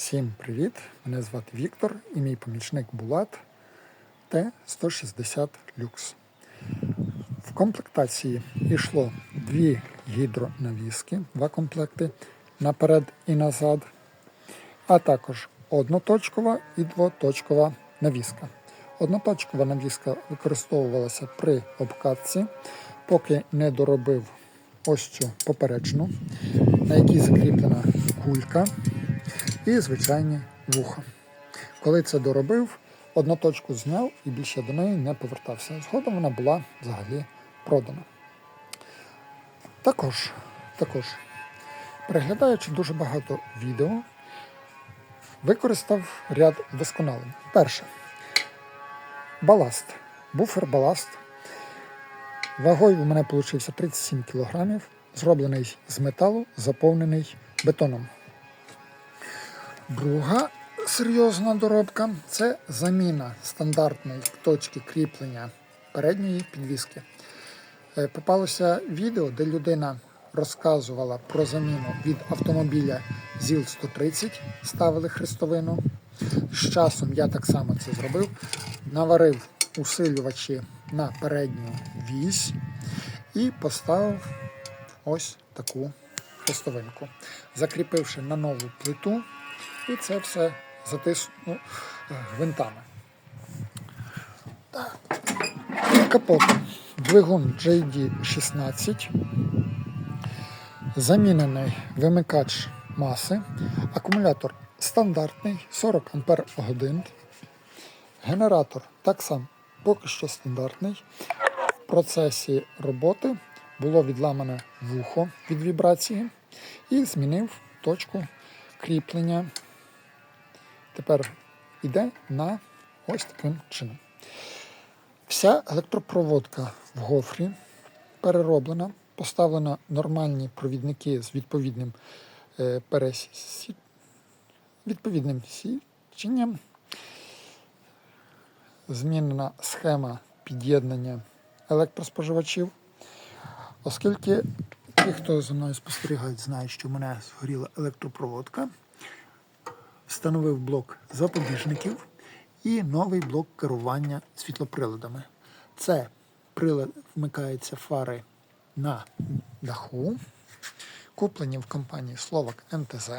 Всім привіт! Мене звати Віктор і мій помічник Булат Т-160 Люкс. В комплектації йшло дві гідронавіски, два комплекти наперед і назад, а також одноточкова і двоточкова навіска. Одноточкова навіска використовувалася при обкатці, поки не доробив ось цю поперечну, на якій закріплена кулька і звичайні вуха. Коли це доробив, одну точку зняв і більше до неї не повертався. Згодом вона була взагалі продана. Також, також, переглядаючи дуже багато відео, використав ряд вдосконалень. Перше. Баласт. Буфер баласт. Вагою у мене вийшов 37 кг, зроблений з металу, заповнений бетоном. Друга серйозна доробка це заміна стандартної точки кріплення передньої підвіски. Е, Попалося відео, де людина розказувала про заміну від автомобіля ЗІЛ-130, ставили хрестовину. З часом я так само це зробив. Наварив усилювачі на передню вісь і поставив ось таку хрестовинку, закріпивши на нову плиту. І це все затисну гвинтами. Капотом двигун JD16, замінений вимикач маси, акумулятор стандартний 40 Ампер годин. Генератор так само поки що стандартний. В процесі роботи було відламане вухо від вібрації і змінив точку кріплення тепер йде на ось таким чином. Вся електропроводка в гофрі перероблена, поставлено нормальні провідники з відповідним е, пересі... відповідним січенням. Змінена схема під'єднання електроспоживачів, оскільки ті, хто за мною спостерігають, знають, що в мене згоріла електропроводка встановив блок запобіжників і новий блок керування світлоприладами. Це прилад вмикається фари на даху, куплені в компанії Словак МТЗ,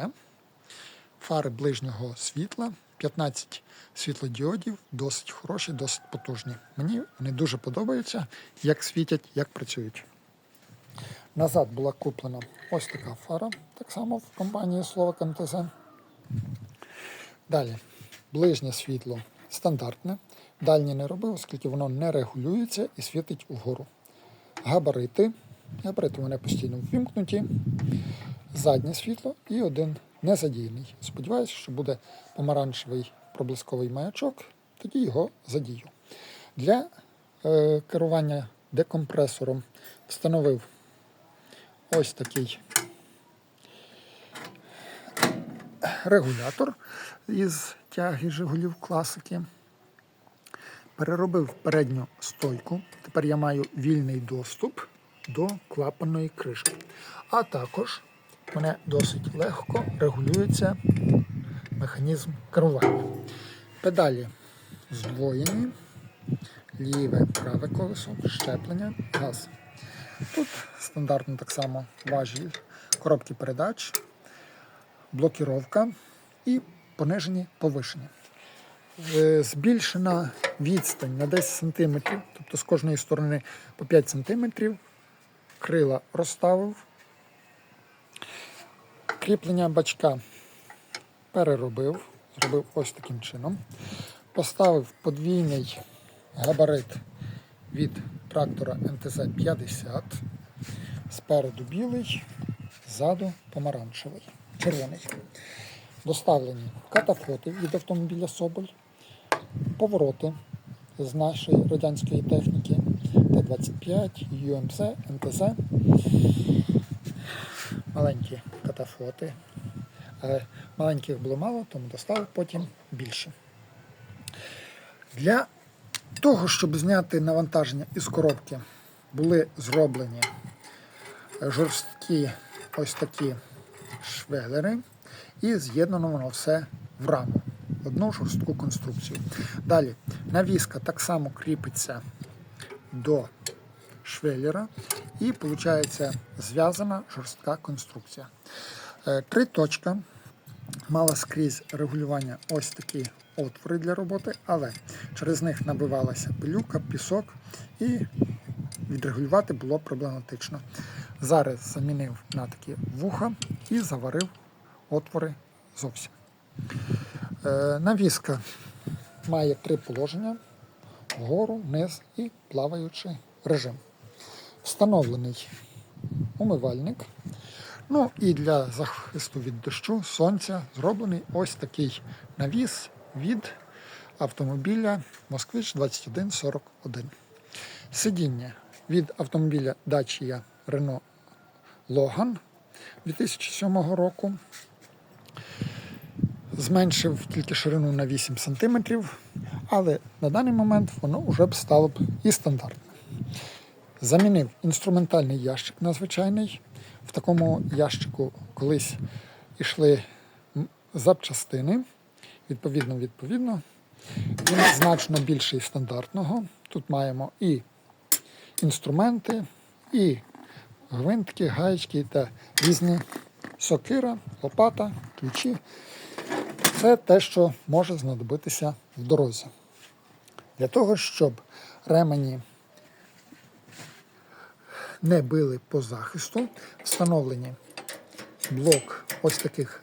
фари ближнього світла, 15 світлодіодів, досить хороші, досить потужні. Мені вони дуже подобаються, як світять, як працюють. Назад була куплена ось така фара, так само в компанії Словак МТЗ. Далі, ближнє світло стандартне. Дальнє не робив, оскільки воно не регулюється і світить вгору. Габарити. Габарити у постійно ввімкнуті. Заднє світло і один незадійний. Сподіваюся, що буде помаранчевий проблисковий маячок, тоді його задію. Для е, керування декомпресором встановив ось такий регулятор із тяги Жигулів класики. Переробив передню стойку. Тепер я маю вільний доступ до клапаної кришки. А також мене досить легко регулюється механізм керування. Педалі здвоєні, ліве праве колесо, щеплення, газ. Тут стандартно так само важіль, коробки передач блокіровка і понижені повишення. Е, Збільшена відстань на 10 см, тобто з кожної сторони по 5 см, крила розставив. Кріплення бачка переробив, зробив ось таким чином. Поставив подвійний габарит від трактора МТЗ-50. Спереду білий, ззаду помаранчевий червоний. Доставлені катафоти від автомобіля Соболь, повороти з нашої радянської техніки Т-25, ЮМЗ, МТЗ. Маленькі катафоти. Але маленьких було мало, тому доставив потім більше. Для того, щоб зняти навантаження із коробки, були зроблені жорсткі ось такі швелери і з'єднано воно все в раму, одну жорстку конструкцію. Далі навіска так само кріпиться до швеллера і виходить зв'язана жорстка конструкція. Е, Три точка мала скрізь регулювання ось такі отвори для роботи, але через них набивалася пилюка, пісок і відрегулювати було проблематично. Зараз замінив на такі вуха і заварив отвори зовсім. Е, навіска має три положення: вгору, вниз і плаваючий режим. Встановлений умивальник. Ну і для захисту від дощу, сонця зроблений ось такий навіс від автомобіля Москвич 2141. Сидіння від автомобіля Dacia Renault Logan 2007 року. Зменшив тільки ширину на 8 см, але на даний момент воно вже б стало б і стандартне. Замінив інструментальний ящик на звичайний. В такому ящику колись йшли запчастини. Відповідно, відповідно. Він значно більший стандартного. Тут маємо і інструменти, і гвинтики, гаєчки та різні сокира, лопата, ключі. Це те, що може знадобитися в дорозі. Для того, щоб ремені не били по захисту, встановлені блок ось таких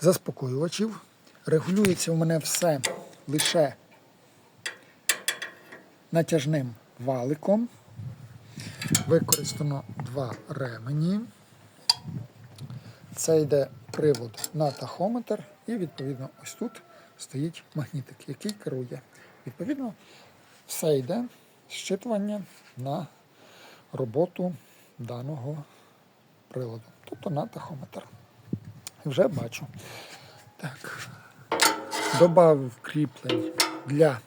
заспокоювачів. Регулюється у мене все лише натяжним валиком. Використано два ремені. Це йде привод на тахометр, і відповідно ось тут стоїть магнітик, який керує. Відповідно, все йде щитування на роботу даного приладу, тобто на тахометр. Вже бачу. Так. Добавив кріплень для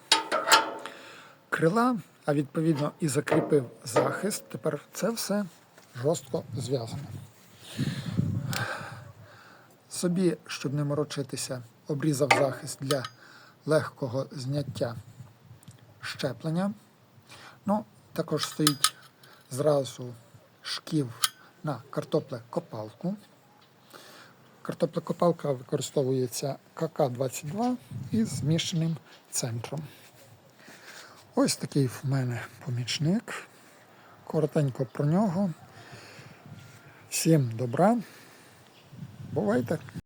крила, а відповідно і закріпив захист. Тепер це все жорстко зв'язано. Собі, щоб не морочитися, обрізав захист для легкого зняття щеплення. Ну, також стоїть зразу шків на картопле-копалку. Картоплекопалка використовується КК-22 із зміщеним центром. Ось такий в мене помічник. Коротенько про нього. Всім добра. Бувайте!